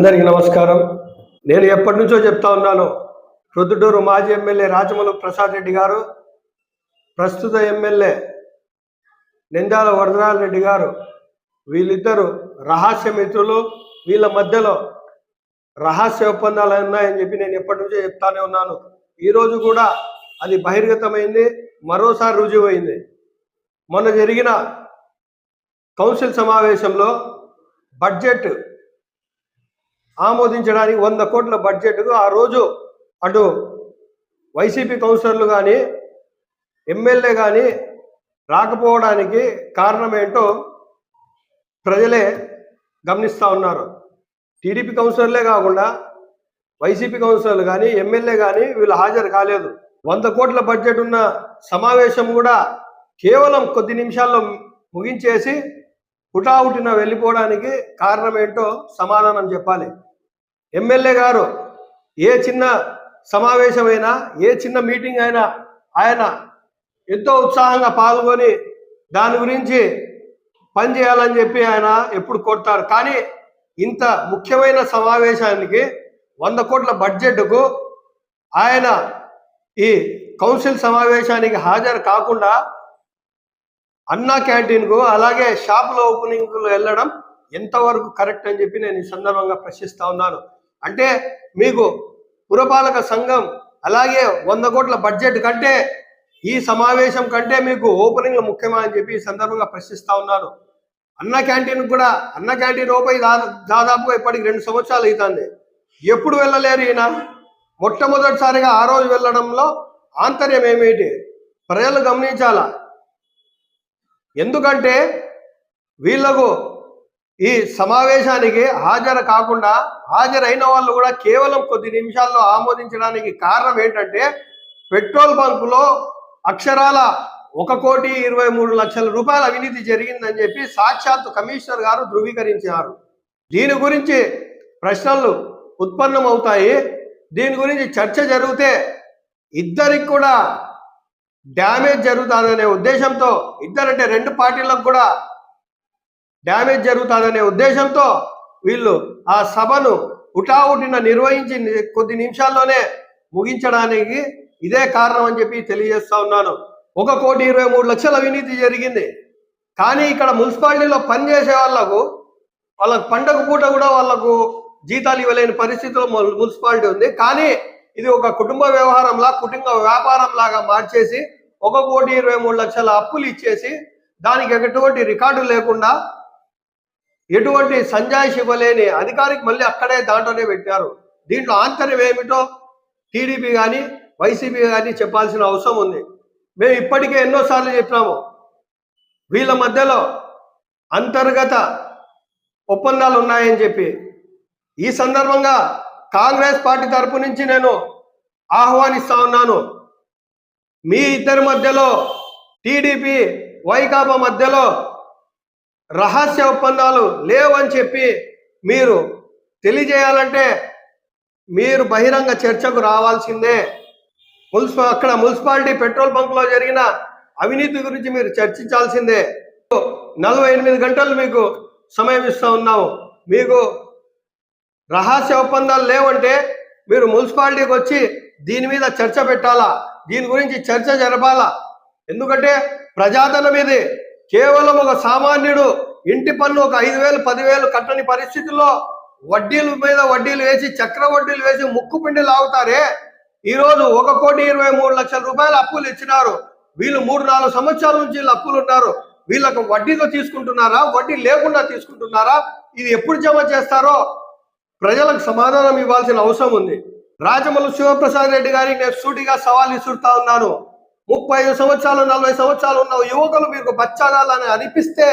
అందరికీ నమస్కారం. నేను ఎప్పటి నుంచో చెప్తా ఉన్నాను. ప్రొద్దుటూరు మాజీ ఎమ్మెల్యే రాజమలు ప్రసాద్ రెడ్డి గారు ప్రస్తుత ఎమ్మెల్యే నిందాల వరదరాల రెడ్డి గారు వీళ్ళిద్దరూ రహస్య మిత్రులు. వీళ్ళ మధ్యలో రహస్య ఒప్పందాలు ఉన్నాయని చెప్పి నేను ఎప్పటి నుంచో చెప్తానే ఉన్నాను. ఈరోజు కూడా అది బహిర్గతమైంది మరోసారి రుజువైంది. మొన్న జరిగిన కౌన్సిల్ సమావేశంలో బడ్జెట్ ఆమోదించడానికి వంద కోట్ల బడ్జెట్కు ఆ రోజు అటు వైసీపీ కౌన్సిలర్లు కానీ ఎమ్మెల్యే కానీ రాకపోవడానికి కారణం ఏంటో ప్రజలే గమనిస్తూ ఉన్నారు. టీడీపీ కౌన్సిలర్లే కాకుండా వైసీపీ కౌన్సిలర్లు కానీ ఎమ్మెల్యే కానీ వీళ్ళు హాజరు కాలేదు. వంద కోట్ల బడ్జెట్ ఉన్న సమావేశం కూడా కేవలం కొద్ది నిమిషాల్లో ముగించేసి హుటాహుటిన వెళ్ళిపోవడానికి కారణం ఏంటో సమాధానం చెప్పాలి. ఎమ్మెల్యే గారు ఏ చిన్న సమావేశమైనా ఏ చిన్న మీటింగ్ అయినా ఆయన ఎంతో ఉత్సాహంగా పాల్గొని దాని గురించి పని చేయాలని చెప్పి ఆయన ఎప్పుడు కొడతారు కానీ ఇంత ముఖ్యమైన సమావేశానికి వంద కోట్ల బడ్జెట్కు ఆయన ఈ కౌన్సిల్ సమావేశానికి హాజరు కాకుండా అన్నా క్యాంటీన్కు అలాగే షాపుల ఓపెనింగ్కు వెళ్ళడం ఎంతవరకు కరెక్ట్ అని చెప్పి నేను ఈ సందర్భంగా ప్రశ్నిస్తా ఉన్నాను. అంటే మీకు పురపాలక సంఘం అలాగే వంద కోట్ల బడ్జెట్ కంటే ఈ సమావేశం కంటే మీకు ఓపెనింగ్లు ముఖ్యమా అని చెప్పి ఈ సందర్భంగా ప్రశ్నిస్తా ఉన్నాను. అన్న క్యాంటీన్ కూడా అన్న క్యాంటీన్ ఓపై దాదాపుగా ఇప్పటికి రెండు సంవత్సరాలు అవుతుంది ఎప్పుడు వెళ్ళలేరు ఈయన? మొట్టమొదటిసారిగా ఆ రోజు వెళ్ళడంలో ఆంతర్యం ఏమిటి? ప్రజలు గమనించాలా? ఎందుకంటే వీళ్ళకు ఈ సమావేశానికి హాజరు కాకుండా హాజరైన వాళ్ళు కూడా కేవలం కొద్ది నిమిషాల్లో ఆమోదించడానికి కారణం ఏంటంటే పెట్రోల్ బంకులో అక్షరాల ఒక కోటి ఇరవై మూడు లక్షల రూపాయల అవినీతి జరిగిందని చెప్పి సాక్షాత్ కమిషనర్ గారు ధృవీకరించారు. దీని గురించి ప్రశ్నలు ఉత్పన్నమవుతాయి. దీని గురించి చర్చ జరిగితే ఇద్దరికి కూడా డ్యామేజ్ జరుగుతుందనే ఉద్దేశంతో ఇద్దరంటే రెండు పార్టీలకు కూడా డ్యామేజ్ జరుగుతుందనే ఉద్దేశంతో వీళ్ళు ఆ సభను ఉటావుటిన నిర్వహించి కొద్ది నిమిషాల్లోనే ముగించడానికి ఇదే కారణం అని చెప్పి తెలియజేస్తా ఉన్నాను. ఒక కోటి ఇరవై మూడు లక్షల అవినీతి జరిగింది. కానీ ఇక్కడ మున్సిపాలిటీలో పనిచేసే వాళ్ళకు వాళ్ళకు పండగ పూట కూడా వాళ్ళకు జీతాలు ఇవ్వలేని పరిస్థితిలో మున్సిపాలిటీ ఉంది. కానీ ఇది ఒక కుటుంబ వ్యవహారంలా కుటుంబ వ్యాపారం లాగా మార్చేసి ఒక కోటి ఇరవై మూడు లక్షల అప్పులు ఇచ్చేసి దానికి ఎటువంటి రికార్డు లేకుండా ఎటువంటి సంజాయిషి ఇవ్వలేని అధికారికి మళ్ళీ అక్కడే దాంట్లోనే పెట్టారు. దీంట్లో ఆంతర్యం ఏమిటో టీడీపీ కానీ వైసీపీ కానీ చెప్పాల్సిన అవసరం ఉంది. మేము ఇప్పటికే ఎన్నోసార్లు చెప్పినాము. వీళ్ళ మధ్యలో అంతర్గత ఒప్పందాలు ఉన్నాయని చెప్పి. ఈ సందర్భంగా కాంగ్రెస్ పార్టీ తరపు నుంచి నేను ఆహ్వానిస్తా ఉన్నాను. మీ ఇద్దరి మధ్యలో టీడీపీ వైకాపా మధ్యలో రహస్య ఒప్పందాలు లేవని చెప్పి మీరు తెలియజేయాలంటే మీరు బహిరంగ చర్చకు రావాల్సిందే. మున్సిపా అక్కడ మున్సిపాలిటీ పెట్రోల్ బంక్లో జరిగిన అవినీతి గురించి మీరు చర్చించాల్సిందే. నలభై ఎనిమిది గంటలు మీకు సమయం ఇస్తూ ఉన్నాము. మీకు రహస్య ఒప్పందాలు లేవంటే మీరు మున్సిపాలిటీకి వచ్చి దీని మీద చర్చ పెట్టాలా? దీని గురించి చర్చ జరపాలా? ఎందుకంటే ప్రజాధనం ఇది కేవలం ఒక సామాన్యుడు ఇంటి పన్ను ఒక ఐదు వేలు పదివేలు కట్టని పరిస్థితుల్లో వడ్డీల మీద వడ్డీలు వేసి చక్ర వడ్డీలు వేసి ముక్కు పిండి లాగుతారే? ఈరోజు ఒక కోటి ఇరవై మూడు లక్షల రూపాయలు అప్పులు ఇచ్చినారు. వీళ్ళు మూడు నాలుగు సంవత్సరాల నుంచి వీళ్ళు అప్పులు ఉన్నారు. వీళ్ళకు వడ్డీతో తీసుకుంటున్నారా? వడ్డీ లేకుండా తీసుకుంటున్నారా? ఇది ఎప్పుడు జమ చేస్తారో ప్రజలకు సమాధానం ఇవ్వాల్సిన అవసరం ఉంది. రాజమల్లు శివప్రసాద్ రెడ్డి గారికి నేను సూటిగా సవాల్ ఇసురుతా ఉన్నాను. ముప్పై ఐదు సంవత్సరాలు నలభై సంవత్సరాలు ఉన్న యువకులు మీకు బచ్చగాలని అనిపిస్తే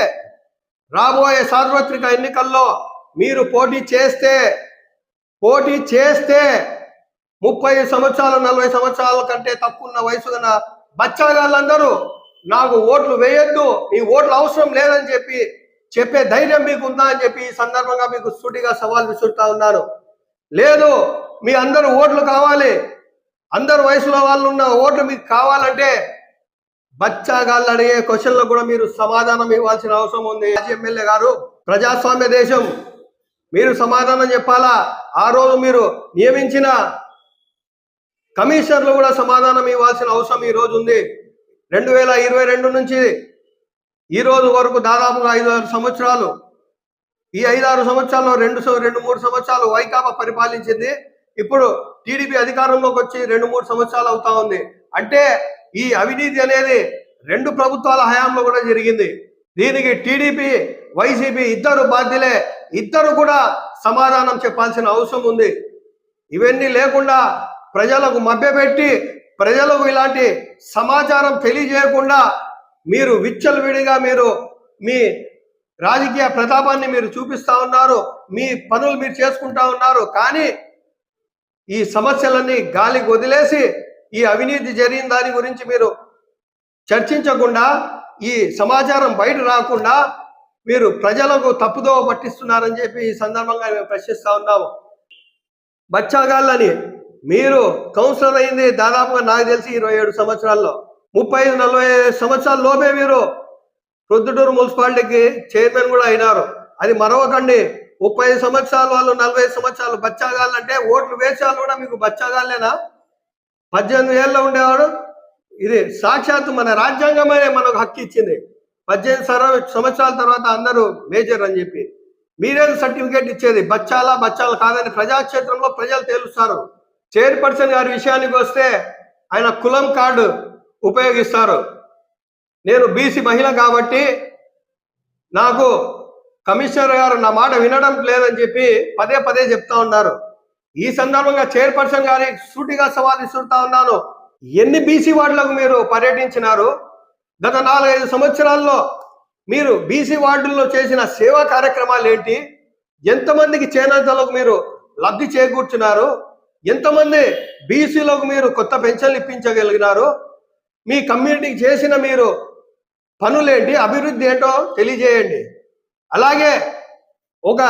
రాబోయే సార్వత్రిక ఎన్నికల్లో మీరు పోటీ చేస్తే పోటీ చేస్తే ముప్పై సంవత్సరాలు నలభై సంవత్సరాల కంటే తక్కువ ఉన్న వయసు గల బచ్చగాళ్ళందరూ నాకు ఓట్లు వేయొద్దు మీ ఓట్లు అవసరం లేదని చెప్పి చెప్పే ధైర్యం మీకు ఉందా అని చెప్పి ఈ సందర్భంగా మీకు సూటిగా సవాల్ విసురుతా ఉన్నాను. లేదు మీ అందరూ ఓట్లు కావాలి అందరు వయసులో వాళ్ళు ఉన్న ఓట్లు మీకు కావాలంటే బచ్చాగాళ్ళు అడిగే క్వశ్చన్లకు కూడా మీరు సమాధానం ఇవ్వాల్సిన అవసరం ఉంది. మాజీ ఎమ్మెల్యే గారు ప్రజాస్వామ్య దేశం. మీరు సమాధానం చెప్పాలా? ఆ రోజు మీరు నియమించిన కమిషనర్లు కూడా సమాధానం ఇవ్వాల్సిన అవసరం ఈ రోజు ఉంది. రెండు వేల ఇరవై రెండు నుంచి ఈ రోజు వరకు దాదాపుగా ఐదు ఆరు సంవత్సరాలు. ఈ ఐదారు సంవత్సరాల్లో రెండు రెండు మూడు సంవత్సరాలు వైకాపా పరిపాలించింది. ఇప్పుడు టీడీపీ అధికారంలోకి వచ్చి రెండు మూడు సంవత్సరాలు అవుతా ఉంది. అంటే ఈ అవినీతి అనేది రెండు ప్రభుత్వాల హయాంలో కూడా జరిగింది. దీనికి టీడీపీ వైసీపీ ఇద్దరు బాధ్యులే. ఇద్దరు కూడా సమాధానం చెప్పాల్సిన అవసరం ఉంది. ఇవన్నీ లేకుండా ప్రజలకు మభ్యపెట్టి ప్రజలకు ఇలాంటి సమాచారం తెలియజేయకుండా మీరు విచ్చలవిడిగా మీరు మీ రాజకీయ ప్రతాపాన్ని మీరు చూపిస్తా ఉన్నారు. మీ పనులు మీరు చేసుకుంటా ఉన్నారు. కానీ ఈ సమస్యలన్నీ గాలికి వదిలేసి ఈ అవినీతి జరిగిన దాని గురించి మీరు చర్చించకుండా ఈ సమాచారం బయట రాకుండా మీరు ప్రజలకు తప్పుదోవ పట్టిస్తున్నారని చెప్పి ఈ సందర్భంగా మేము ప్రశ్నిస్తా ఉన్నాము. బచ్చాగాళ్ళని మీరు కౌన్సిలర్ అయింది దాదాపుగా నాకు తెలిసి ఇరవై ఏడు సంవత్సరాల్లో. ముప్పై ఐదు నలభై ఐదు సంవత్సరాల లోపే మీరు ప్రొద్దుటూరు మున్సిపాలిటీకి చైర్మన్ కూడా అయినారు. అది మరవకండి ముప్పై ఐదు సంవత్సరాల వాళ్ళు నలభై సంవత్సరాలు బచ్చాగాళ్ళు ఓట్లు వేసాలు కూడా మీకు బచ్చాగాళ్ళేనా? పద్దెనిమిది ఏళ్ళలో ఉండేవాడు? ఇది సాక్షాత్తు మన రాజ్యాంగమే మనకు హక్కు ఇచ్చింది. పద్దెనిమిది సర- సంవత్సరాల తర్వాత అందరూ మేజర్ అని చెప్పి. మీరేం సర్టిఫికేట్ ఇచ్చేది? బచ్చాలా బచ్చాలు కాదని ప్రజాక్షేత్రంలో ప్రజలు తేలుస్తారు. చైర్పర్సన్ గారి విషయానికి వస్తే ఆయన కులం కార్డు ఉపయోగిస్తారు. నేను బీసీ మహిళ కాబట్టి నాకు కమిషనర్ గారు నా మాట వినడం లేదని చెప్పి పదే పదే చెప్తా ఉన్నారు. ఈ సందర్భంగా చైర్పర్సన్ గారి సూటిగా సవాల్ ఇస్తుంటా ఉన్నాను. ఎన్ని బీసీ వార్డులకు మీరు పర్యటించినారు? గత నాలుగైదు సంవత్సరాల్లో మీరు బీసీ వార్డుల్లో చేసిన సేవా కార్యక్రమాలు ఏంటి? ఎంతమందికి చేనేతలకు మీరు లబ్ధి చేకూర్చున్నారు? ఎంతమంది బీసీలకు మీరు కొత్త పెన్షన్లు ఇప్పించగలిగినారు? మీ కమ్యూనిటీకి చేసిన మీరు పనులేంటి? అభివృద్ధి ఏంటో తెలియజేయండి. అలాగే ఒక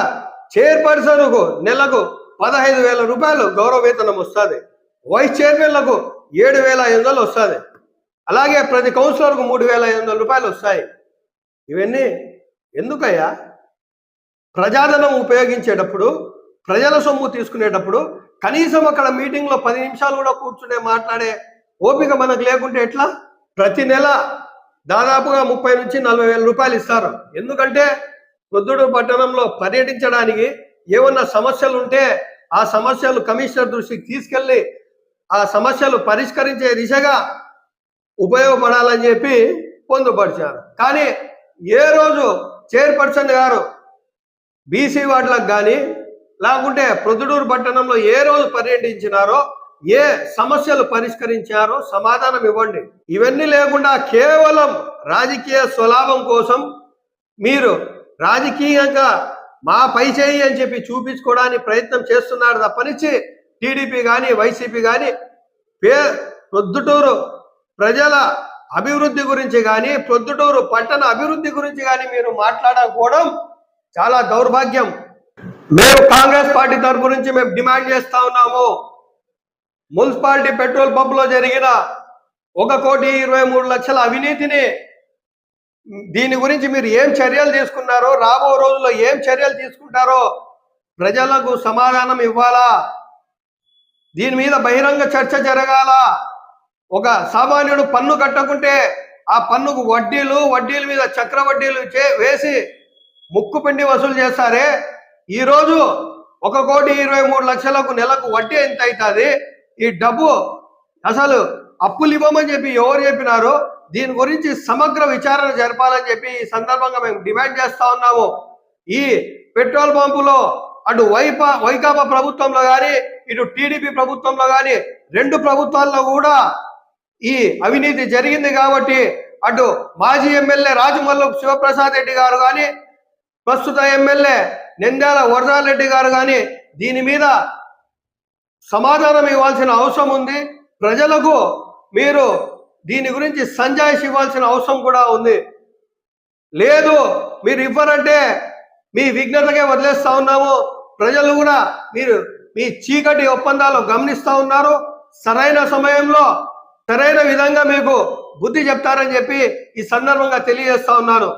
చైర్పర్సన్కు నెలకు పదహైదు వేల రూపాయలు గౌరవ వేతనం వస్తుంది. వైస్ చైర్మన్లకు ఏడు వేల ఐదు వందలు వస్తుంది. అలాగే ప్రతి కౌన్సిలర్కు మూడు వేల ఐదు వందల రూపాయలు వస్తాయి. ఇవన్నీ ఎందుకయ్యా? ప్రజాధనం ఉపయోగించేటప్పుడు ప్రజల సొమ్ము తీసుకునేటప్పుడు కనీసం అక్కడ మీటింగ్లో పది నిమిషాలు కూడా కూర్చునే మాట్లాడే ఓపిక మనకు లేకుంటే ఎట్లా? ప్రతి నెల దాదాపుగా ముప్పై నుంచి నలభై వేల రూపాయలు ఇస్తారు. ఎందుకంటే పొద్దుడు పట్టణంలో పర్యటించడానికి ఏమన్నా సమస్యలు ఉంటే ఆ సమస్యలు కమిషనర్ దృష్టికి తీసుకెళ్ళి ఆ సమస్యలు పరిష్కరించే దిశగా ఉపయోగపడాలని చెప్పి పొందుపరిచారు. కానీ ఏ రోజు చైర్పర్సన్ గారు బీసీ వార్డులకు కానీ లేకుంటే ప్రొద్దుడూరు పట్టణంలో ఏ రోజు పర్యటించినారో ఏ సమస్యలు పరిష్కరించారో సమాధానం ఇవ్వండి. ఇవన్నీ లేకుండా కేవలం రాజకీయ స్వలాభం కోసం మీరు రాజకీయంగా మా పై చేయి అని చెప్పి చూపించుకోవడానికి ప్రయత్నం చేస్తున్నారు తప్పనిచ్చి టీడీపీ కానీ వైసీపీ కానీ పే ప్రొద్దుటూరు ప్రజల అభివృద్ధి గురించి కానీ ప్రొద్దుటూరు పట్టణ అభివృద్ధి గురించి కానీ మీరు మాట్లాడకపోవడం చాలా దౌర్భాగ్యం. మేము కాంగ్రెస్ పార్టీ తరపు నుంచి మేము డిమాండ్ చేస్తా ఉన్నాము. మున్సిపాలిటీ పెట్రోల్ పంప్లో జరిగిన ఒక కోటి ఇరవై మూడు లక్షల అవినీతిని దీని గురించి మీరు ఏం చర్యలు తీసుకున్నారో రాబో రోజుల్లో ఏం చర్యలు తీసుకుంటారో ప్రజలకు సమాధానం ఇవ్వాలా? దీని మీద బహిరంగ చర్చ జరగాల? ఒక సామాన్యుడు పన్ను కట్టకుంటే ఆ పన్నుకు వడ్డీలు వడ్డీల మీద చక్ర వడ్డీలు చే- వేసి ముక్కు పిండి వసూలు చేస్తారే? ఈరోజు ఒక కోటి ఇరవై మూడు లక్షలకు నెలకు వడ్డీ ఎంత అవుతుంది ఈ డబ్బు అసలు అప్పులు ఇవ్వమని చెప్పి ఎవరు చెప్పినారు? దీని గురించి సమగ్ర విచారణ జరపాలని చెప్పి ఈ సందర్భంగా మేము డిమాండ్ చేస్తా ఉన్నాము. ఈ పెట్రోల్ పంపులో అటు వైపా వైకాపా ప్రభుత్వంలో కానీ ఇటు టీడీపీ ప్రభుత్వంలో కానీ రెండు ప్రభుత్వాల్లో కూడా ఈ అవినీతి జరిగింది కాబట్టి అటు మాజీ ఎమ్మెల్యే రాజమల్లు శివప్రసాద్ రెడ్డి గారు కానీ ప్రస్తుత ఎమ్మెల్యే నింద్యాల వరదారెడ్డి గారు కానీ దీని మీద సమాధానం ఇవ్వాల్సిన అవసరం ఉంది. ప్రజలకు మీరు దీని గురించి సంజాయిషి ఇవ్వాల్సిన అవసరం కూడా ఉంది. లేదు మీరు ఇవ్వరంటే మీ విఘ్నతకే వదిలేస్తా ఉన్నాము. ప్రజలు కూడా మీరు మీ చీకటి ఒప్పందాలు గమనిస్తూ ఉన్నారు. సరైన సమయంలో సరైన విధంగా మీకు బుద్ధి చెప్తారని చెప్పి ఈ సందర్భంగా తెలియజేస్తా ఉన్నాను.